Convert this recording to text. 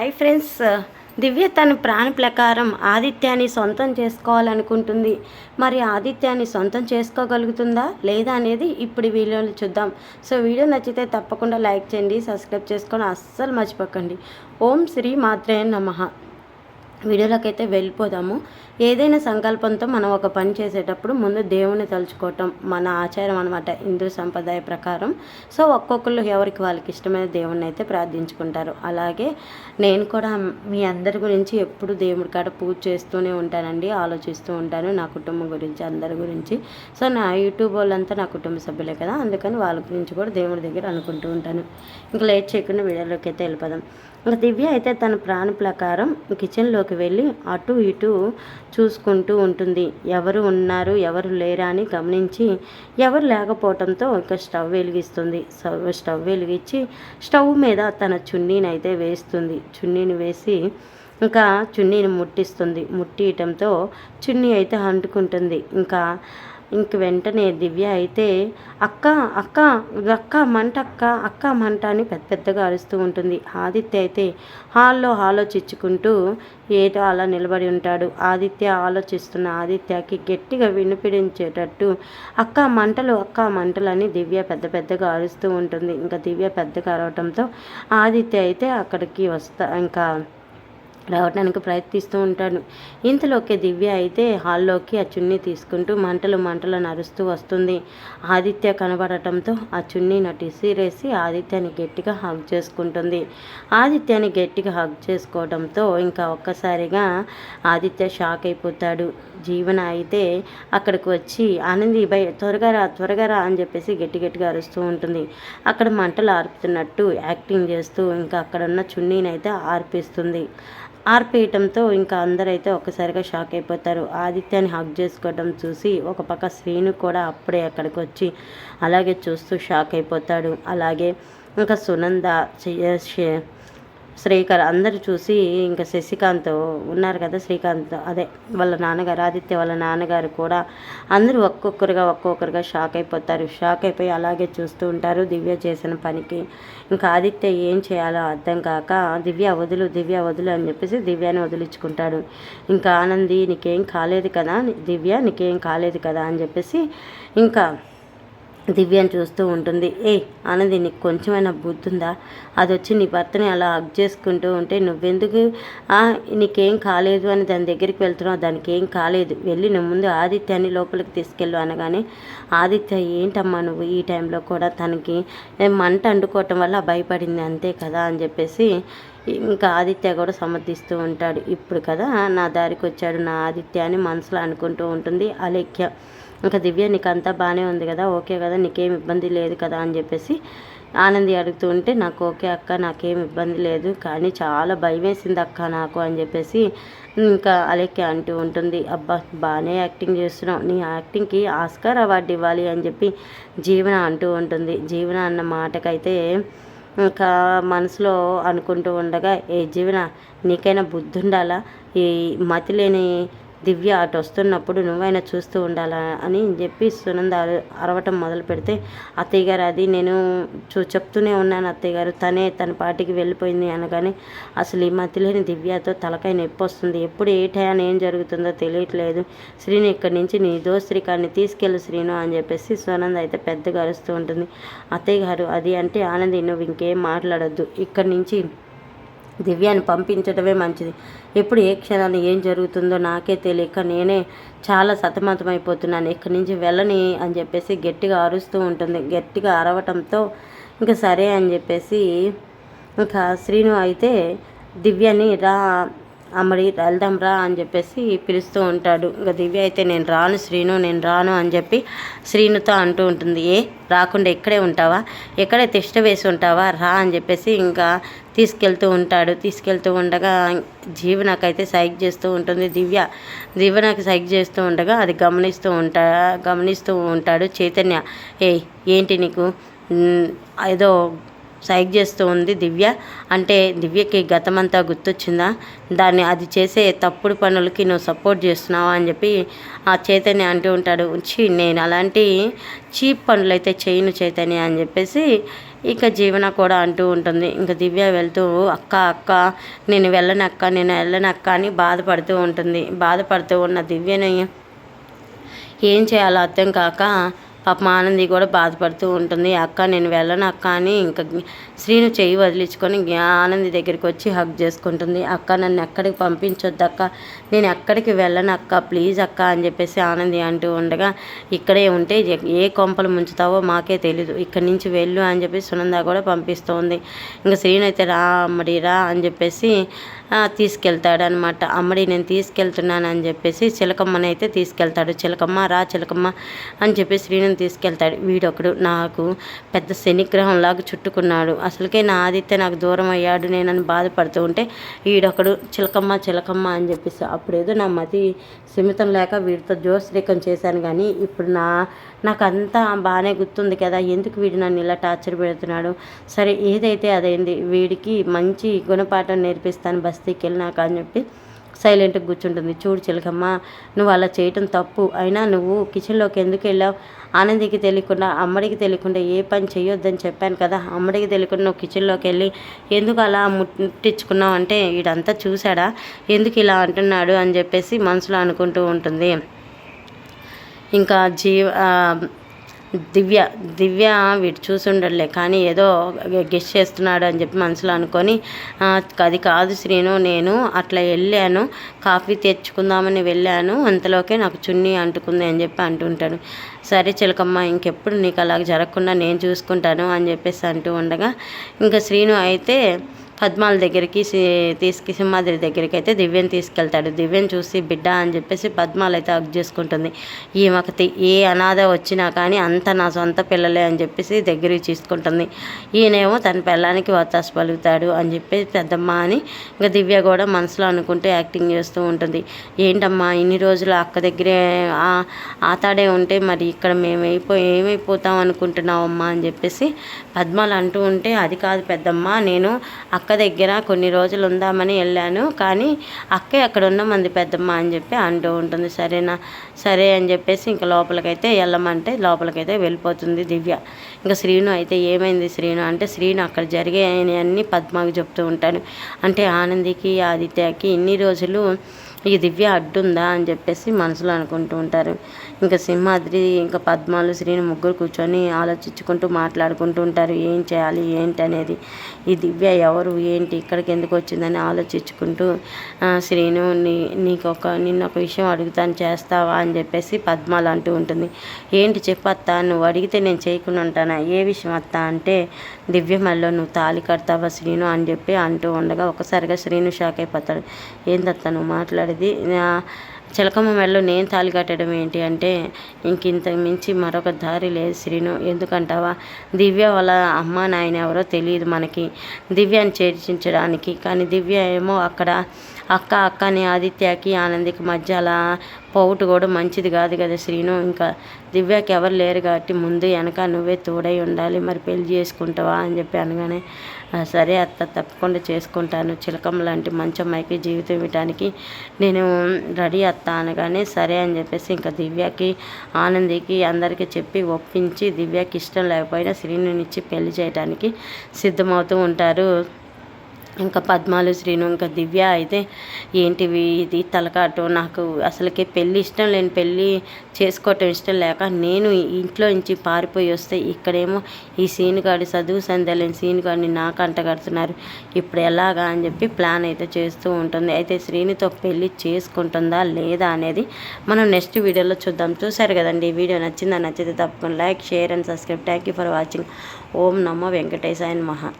Hi friends. దివ్య తన ప్రాణ ప్రకారం ఆదిత్యాన్ని సొంతం చేసుకోవాలనుకుంటుంది. మరి ఆదిత్యాన్ని సొంతం చేసుకోగలుగుతుందా లేదా అనేది ఇప్పుడు వీడియోలు వీడియోలో చూద్దాం. సో వీడియో నచ్చితే తప్పకుండా లైక్ చేయండి సబ్స్క్రైబ్ చేసుకొని అస్సలు మర్చిపోకండి. ఓం శ్రీ మాత్రే నమ. వీడియోలోకి అయితే వెళ్ళిపోదాము. ఏదైనా సంకల్పంతో మనం ఒక పని చేసేటప్పుడు ముందు దేవుని తలుచుకోవటం మన ఆచారం అనమాట హిందూ సంప్రదాయ ప్రకారం. సో ఒక్కొక్కరు ఎవరికి వాళ్ళకి ఇష్టమైన దేవుణ్ణి అయితే ప్రార్థించుకుంటారు. అలాగే నేను కూడా మీ అందరి గురించి ఎప్పుడు దేవుడి కాడ పూజ చేస్తూనే ఉంటానండి ఆలోచిస్తూ ఉంటాను నా కుటుంబం గురించి అందరి గురించి. సో నా యూట్యూబ్ వాళ్ళంతా నా కుటుంబ సభ్యులే కదా అందుకని వాళ్ళ గురించి కూడా దేవుడి దగ్గర అనుకుంటూ ఉంటాను. ఇంకా లేట్ చేయకుండా వీడియోలోకి అయితే వెళ్ళిపోదాం. ఇంకా దివ్య అయితే తన ప్రాణ ప్రకారం కిచెన్లో కిచెన్లోకి వెళ్ళి అటు ఇటు చూసుకుంటూ ఉంటుంది. ఎవరు ఉన్నారు ఎవరు లేరా అని గమనించి ఎవరు లేకపోవడంతో ఇక స్టవ్ వెలిగిస్తుంది. స్టవ్ స్టవ్ వెలిగించి స్టవ్ మీద తన చున్నీని అయితే వేస్తుంది. చున్నీని వేసి ఇంకా చున్నీని ముట్టిస్తుంది. ముట్టియటంతో చున్నీ అయితే అంటుకుంటుంది. ఇంకా ఇంక వెంటనే దివ్య అయితే అక్క అక్క అక్క మంట అక్క అక్క మంట అని పెద్ద పెద్దగా అరుస్తూ ఉంటుంది. ఆదిత్య అయితే హాల్లో ఆలోచించుకుంటూ ఏదో అలా నిలబడి ఉంటాడు. ఆదిత్య ఆలోచిస్తున్న ఆదిత్యకి గట్టిగా వినిపించేటట్టు అక్క మంటలు అక్క మంటలు అని దివ్య పెద్ద పెద్దగా అరుస్తూ ఉంటుంది. ఇంకా దివ్య పెద్దగా అరవటంతో ఆదిత్య అయితే అక్కడికి వస్తా ఇంకా రావడానికి ప్రయత్నిస్తూ ఉంటాడు. ఇంతలోకి దివ్య అయితే హాల్లోకి ఆ చున్నీ తీసుకుంటూ మంటలు మంటలు నరుస్తూ వస్తుంది. ఆదిత్య కనబడటంతో ఆ చున్నీ టిసిరేసి సిరేసి ఆదిత్యాన్ని గట్టిగా హగ్ చేసుకుంటుంది. ఆదిత్యాన్ని గట్టిగా హగ్ చేసుకోవడంతో ఇంకా ఒక్కసారిగా ఆదిత్య షాక్ అయిపోతాడు. జీవన అయితే అక్కడికి వచ్చి ఆనంది భయ త్వరగా రా త్వరగా రా అని చెప్పేసి గట్టి గట్టిగా అరుస్తూ ఉంటుంది. అక్కడ మంటలు ఆర్పుతున్నట్టు యాక్టింగ్ చేస్తూ ఇంకా అక్కడ ఉన్న చున్నీని అయితే ఆర్పిస్తుంది. ఆర్పేయటంతో ఇంకా అందరైతే ఒక్కసారిగా షాక్ అయిపోతారు. ఆదిత్యాన్ని హగ్ చేసుకోవడం చూసి ఒక పక్క శ్రీను కూడా అప్పుడే అక్కడికి వచ్చి అలాగే చూస్తూ షాక్ అయిపోతాడు. అలాగే ఇంకా సునంద శ్రీకర్ అందరు చూసి ఇంకా శశికాంత్ ఉన్నారు కదా శ్రీకాంత్ అదే వాళ్ళ నాన్నగారు ఆదిత్య వాళ్ళ నాన్నగారు కూడా అందరూ ఒక్కొక్కరుగా ఒక్కొక్కరుగా షాక్ అయిపోతారు. షాక్ అయిపోయి అలాగే చూస్తూ ఉంటారు దివ్య చేసిన పనికి. ఇంకా ఆదిత్య ఏం చేయాలో అర్థం కాక దివ్య వదులు దివ్య వదులు అని చెప్పేసి దివ్యాని వదిలించుకుంటాడు. ఇంకా ఆనంది నీకేం కాలేదు కదా దివ్య నీకేం కాలేదు కదా అని చెప్పేసి ఇంకా దివ్యని చూస్తూ ఉంటుంది. ఏ ఆనంది నీకు కొంచెమైనా బుద్ధి ఉందా అది వచ్చి నీ భర్తని అలా హగ్ చేసుకుంటూ ఉంటే నువ్వెందుకు? నీకేం కాలేదు అని దాని దగ్గరికి వెళ్తున్నావు. దానికి ఏం కాలేదు. వెళ్ళి నువ్వు ముందు ఆదిత్యాన్ని లోపలికి తీసుకెళ్ళు అనగానే ఆదిత్య ఏంటమ్మా నువ్వు ఈ టైంలో కూడా తనకి మంట అండుకోవటం వల్ల భయపడింది అంతే కదా అని చెప్పేసి ఇంకా ఆదిత్య కూడా సమర్థిస్తూ ఉంటాడు. ఇప్పుడు కదా నా దారికి వచ్చాడు నా ఆదిత్య అని మనసులో అనుకుంటూ ఉంటుంది అలేఖ్య. ఇంకా దివ్య నీకు అంతా బాగానే ఉంది కదా ఓకే కదా నీకేం ఇబ్బంది లేదు కదా అని చెప్పేసి ఆనంది అడుగుతూ ఉంటే నాకు ఓకే అక్క నాకేం ఇబ్బంది లేదు కానీ చాలా భయం వేసింది అక్క నాకు అని చెప్పేసి ఇంకా అలెక్కి అంటూ ఉంటుంది. అబ్బా బాగానే యాక్టింగ్ చేస్తున్నావు నీ యాక్టింగ్కి ఆస్కార్ అవార్డు ఇవ్వాలి అని చెప్పి జీవన అంటూ ఉంటుంది. జీవన అన్న మాటకైతే ఇంకా మనసులో అనుకుంటూ ఉండగా ఏ జీవన నీకైనా బుద్ధి ఉండాలా ఈ మతి లేని దివ్య అటు వస్తున్నప్పుడు నువ్వైనా చూస్తూ ఉండాలా అని చెప్పి సునంద అర- అరవటం మొదలు పెడితే అత్తయ్య గారు అది నేను చూ చెప్తూనే ఉన్నాను అత్తయ్య గారు. తనే తన పాటికి వెళ్ళిపోయింది అనగానే అసలు ఈ మతి లేని దివ్యతో తలకాయ నొప్పి వస్తుంది. ఎప్పుడు ఏ టైం ఏం జరుగుతుందో తెలియట్లేదు. శ్రీను ఇక్కడి నుంచి నీ దోస్త్రికాన్ని తీసుకెళ్ళు శ్రీను అని చెప్పేసి సునంద అయితే పెద్దగా అరుస్తూ ఉంటుంది. అత్తయ్య గారు అది అంటే ఆనంది నువ్వు ఇంకేం మాట్లాడొద్దు. ఇక్కడి నుంచి దివ్యాన్ని పంపించడమే మంచిది. ఎప్పుడు ఏ క్షణాన్ని ఏం జరుగుతుందో నాకే తెలియక నేనే చాలా సతమతమైపోతున్నాను. ఇక్కడి నుంచి వెళ్ళని అని చెప్పేసి గట్టిగా అరుస్తూ ఉంటుంది. గట్టిగా అరవటంతో ఇంకా సరే అని చెప్పేసి ఇంకా శ్రీను అయితే దివ్యని రా అమ్మడి వెళ్దాం రా అని చెప్పేసి పిలుస్తూ ఉంటాడు. ఇంకా దివ్య అయితే నేను రాను శ్రీను నేను రాను అని చెప్పి శ్రీనుతో అంటూ ఉంటుంది. ఏ రాకుండా ఇక్కడే ఉంటావా? ఎక్కడే తిష్ట వేసి ఉంటావా? రా అని చెప్పేసి ఇంకా తీసుకెళ్తూ ఉంటాడు. తీసుకెళ్తూ ఉండగా జీవనకైతే సైక్ చేస్తూ ఉంటుంది. దివ్య దివ్యనకి సైక్ చేస్తూ ఉండగా అది గమనిస్తూ ఉంటా గమనిస్తూ ఉంటాడు చైతన్య. ఏ ఏంటి నీకు? ఏదో సైక్ చేస్తూ ఉంది దివ్య. అంటే దివ్యకి గతమంతా గుర్తొచ్చిందా? దాన్ని అది చేసే తప్పుడు పనులకి నువ్వు సపోర్ట్ చేస్తున్నావా అని చెప్పి ఆ చైతన్య అంటూ ఉంటాడు. వచ్చి నేను అలాంటి చీప్ పనులు అయితే చేయను చైతన్య అని చెప్పేసి ఇక జీవన కూడా అంటూ ఉంటుంది. ఇంకా దివ్య వెళ్తూ అక్క అక్క నేను వెళ్ళనక్క నేను వెళ్ళనక్క అని బాధపడుతూ ఉంటుంది. బాధపడుతూ ఉన్న దివ్యని ఏం చేయాలో అర్థం కాక పాపం ఆనంది కూడా బాధపడుతూ ఉంటుంది. అక్క నేను వెళ్ళను అక్క అని ఇంకా శ్రీను చెయ్యి వదిలించుకొని ఆనంది దగ్గరికి వచ్చి హక్ చేసుకుంటుంది. అక్క నన్ను ఎక్కడికి పంపించొద్దు అక్క. నేను ఎక్కడికి వెళ్ళను అక్క. ప్లీజ్ అక్క అని చెప్పేసి ఆనంది అంటూ ఉండగా ఇక్కడే ఉంటే ఏ కొంపలు ముంచుతావో మాకే తెలీదు. ఇక్కడి నుంచి వెళ్ళు అని చెప్పి సునంద కూడా పంపిస్తోంది. ఇంకా శ్రీను అయితే రా అమ్మడి రా అని చెప్పేసి తీసుకెళ్తాడు అనమాట అమ్మడి నేను తీసుకెళ్తున్నాను అని చెప్పేసి చిలకమ్మని అయితే తీసుకెళ్తాడు. చిలకమ్మ రా చిలకమ్మ అని చెప్పి శ్రీను తీసుకెళ్తాడు. వీడొకడు నాకు పెద్ద శనిగ్రహం లాగా చుట్టుకున్నాడు. అసలుకే నా ఆదిత్య నాకు దూరం అయ్యాడు. నేనని బాధపడుతూ ఉంటే వీడొకడు చిలకమ్మ చిలకమ్మ అని చెప్పేసి అప్పుడేదో నా మతి సిమితం లేక వీడితో జోశ్రీకం చేశాను కానీ ఇప్పుడు నా నాకు అంతా బాగానే గుర్తుంది కదా ఎందుకు వీడు నన్ను ఇలా టార్చర్ పెడుతున్నాడు? సరే ఏదైతే అదైంది వీడికి మంచి గుణపాఠం నేర్పిస్తాను బస్తీకి వెళ్ళినాక అని చెప్పి సైలెంట్గా కూర్చుంటుంది. చూడు చిలకమ్మ నువ్వు అలా చేయటం తప్పు. అయినా నువ్వు కిచెన్లోకి ఎందుకు వెళ్ళావు? ఆనందికి తెలియకుండా అమ్మడికి తెలియకుండా ఏ పని చేయొద్దని చెప్పాను కదా. అమ్మడికి తెలియకుండా నువ్వు కిచెన్లోకి వెళ్ళి ఎందుకు అలా ముట్టించుకున్నావు అంటే వీడంతా చూశాడా? ఎందుకు ఇలా అంటున్నాడు? అని చెప్పేసి మనసులో అనుకుంటూ ఉంటుంది. ఇంకా జీవ దివ్య దివ్య వీడు చూసుండలే కానీ ఏదో గెస్ట్ చేస్తున్నాడు అని చెప్పి మనసులో అనుకొని అది కాదు శ్రీను నేను అట్లా వెళ్ళాను కాఫీ తెచ్చుకుందామని వెళ్ళాను అంతలోకే నాకు చున్నీ అంటుకుంది అని చెప్పి అంటుంటాడు. సరే చిలకమ్మ ఇంకెప్పుడు నీకు అలాగ జరగకుండా నేను చూసుకుంటాను అని చెప్పేసి అంటూ ఉండగా ఇంకా శ్రీను అయితే పద్మాల దగ్గరికి తీసుకు సింహాద్రి దగ్గరికి అయితే దివ్యం తీసుకెళ్తాడు. దివ్యం చూసి బిడ్డ అని చెప్పేసి పద్మాలు అయితే హక్ చేసుకుంటుంది. ఈమెకు ఏ అనాథ వచ్చినా కానీ అంత నా సొంత పిల్లలే అని చెప్పేసి దగ్గరికి తీసుకుంటుంది. ఈయనేమో తన పిల్లానికి వత్తాసు పలుకుతాడు అని చెప్పి పెద్దమ్మ అని ఇంకా దివ్య కూడా మనసులో అనుకుంటూ యాక్టింగ్ చేస్తూ ఉంటుంది. ఏంటమ్మా ఇన్ని రోజులు అక్క దగ్గరే ఆతాడే ఉంటే మరి ఇక్కడ మేము అయిపో ఏమైపోతాం అనుకుంటున్నావమ్మా అని చెప్పేసి పద్మాలు అంటూ ఉంటే అది కాదు పెద్దమ్మ నేను అక్క దగ్గర కొన్ని రోజులు ఉందామని వెళ్ళాను కానీ అక్కే అక్కడ ఉన్నమంది పెద్దమ్మ అని చెప్పి అంటూ ఉంటుంది. సరేనా? సరే అని చెప్పేసి ఇంకా లోపలికైతే వెళ్ళమంటే లోపలికైతే వెళ్ళిపోతుంది దివ్య. ఇంకా శ్రీను అయితే ఏమైంది శ్రీను అంటే శ్రీను అక్కడ జరిగే అన్నీ పద్మకి చెప్తూ ఉంటాను. అంటే ఆనందికి ఆదిత్యకి ఇన్ని రోజులు ఈ దివ్య అడ్డుందా అని చెప్పేసి మనసులో అనుకుంటూ ఉంటారు. ఇంకా సింహాద్రి ఇంకా పద్మాలు శ్రీని ముగ్గురు కూర్చొని ఆలోచించుకుంటూ మాట్లాడుకుంటూ ఉంటారు. ఏం చేయాలి ఏంటి అనేది ఈ దివ్య ఎవరు ఏంటి ఇక్కడికి ఎందుకు వచ్చిందని ఆలోచించుకుంటూ శ్రీను నీ నీకు ఒక నిన్న ఒక విషయం అడుగుతాను చేస్తావా? అని చెప్పేసి పద్మాలు అంటూ ఉంటుంది. ఏంటి చెప్పత్తా నువ్వు అడిగితే నేను చేయకుండా ఉంటానా? ఏ విషయం అత్తా అంటే దివ్య మళ్ళీ నువ్వు తాళి కడతావా శ్రీను? అని చెప్పి అంటూ ఉండగా ఒకసారిగా శ్రీను షాక్ అయిపోతాడు. ఏందత్తా నువ్వు మాట్లాడేది అది చిలకమ్మ మెడలో నేను తాళి కట్టడం ఏంటి అంటే ఇంక ఇంత మించి మరొక దారి లేదు శ్రీను. ఎందుకంటావా? దివ్య వాళ్ళ అమ్మ నాయన ఎవరో తెలియదు మనకి. దివ్యాన్ని చేర్చించడానికి. కానీ దివ్య ఏమో అక్కడ అక్క అక్కని ఆదిత్యకి ఆనందికి మధ్య అలా పోవుట కూడా మంచిది కాదు కదా శ్రీను. ఇంకా దివ్యకి ఎవరు లేరు కాబట్టి ముందు వెనక నువ్వే తోడై ఉండాలి. మరి పెళ్ళి చేసుకుంటావా అని చెప్పి అనగానే సరే అత్త తప్పకుండా చేసుకుంటాను. చిలకమ్మ లాంటి మంచి అమ్మాయికి జీవితం ఇవ్వటానికి నేను రెడీ అత్త అనగానే సరే అని చెప్పేసి ఇంకా దివ్యకి ఆనందికి అందరికీ చెప్పి ఒప్పించి దివ్యకి ఇష్టం లేకపోయినా శ్రీనునిచ్చి పెళ్ళి చేయడానికి సిద్ధమవుతూ ఉంటారు. ఇంకా పద్మాలు శ్రీను ఇంకా దివ్య అయితే ఏంటివి ఇది తలకాటు. నాకు అసలుకి పెళ్ళి ఇష్టం లేని పెళ్ళి చేసుకోవటం ఇష్టం లేక నేను ఇంట్లో నుంచి పారిపోయి వస్తే ఇక్కడేమో ఈ సీన్ గాడి చదువు సందలేని సీన్ కాడిని నాకు అంటగడుతున్నారు ఇప్పుడు ఎలాగా అని చెప్పి ప్లాన్ అయితే చేస్తూ ఉంటుంది. అయితే శ్రీనితో పెళ్ళి చేసుకుంటుందా లేదా అనేది మనం నెక్స్ట్ వీడియోలో చూద్దాం. చూసారు కదండి ఈ వీడియో నచ్చిందా? నచ్చితే తప్పకుండా like share and subscribe. Thank you for watching. ఓం నమో వెంకటేశాయన్ మహా